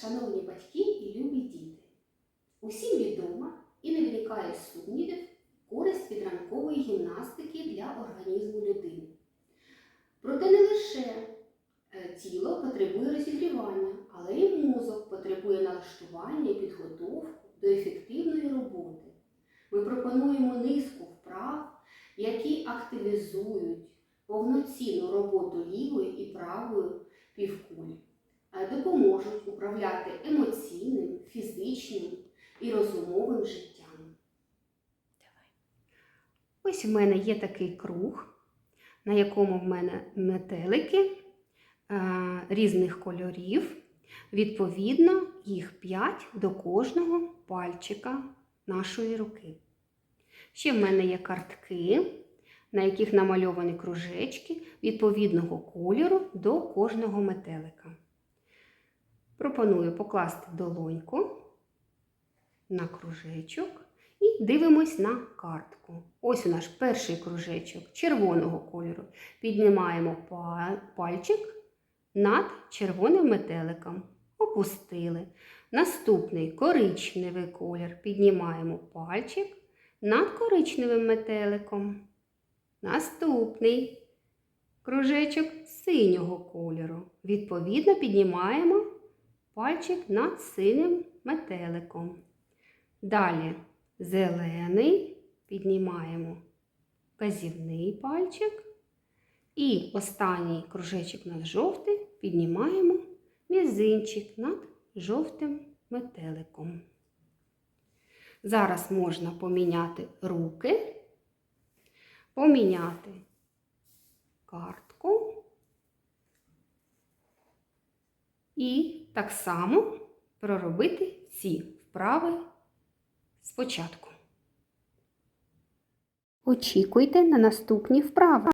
шановні батьки і любі діти, усім відома і не виникає сумнівів користь підранкової гімнастики для організму людини. Проте не лише е, тіло потребує розігрівання, але й мозок потребує налаштування і підготовку до ефективної роботи. Ми пропонуємо низку вправ, які активізують повноцінну роботу лівої і правої півкулі управляти емоційним, фізичним і розумовим життям. Ось в мене є такий круг, на якому в мене метелики е, різних кольорів. Відповідно, їх 5 до кожного пальчика нашої руки. Ще в мене є картки, на яких намальовані кружечки відповідного кольору до кожного метелика. Пропоную покласти долоньку на кружечок і дивимось на картку. Ось у наш перший кружечок червоного кольору. Піднімаємо пальчик над червоним метеликом. Опустили. Наступний коричневий колір. Піднімаємо пальчик над коричневим метеликом. Наступний кружечок синього кольору. Відповідно, піднімаємо пальчик над синім метеликом. Далі зелений піднімаємо вказівний пальчик. І останній кружечок над жовтий піднімаємо мізинчик над жовтим метеликом. Зараз можна поміняти руки, поміняти картку і так само проробити ці вправи спочатку. Очікуйте на наступні вправи.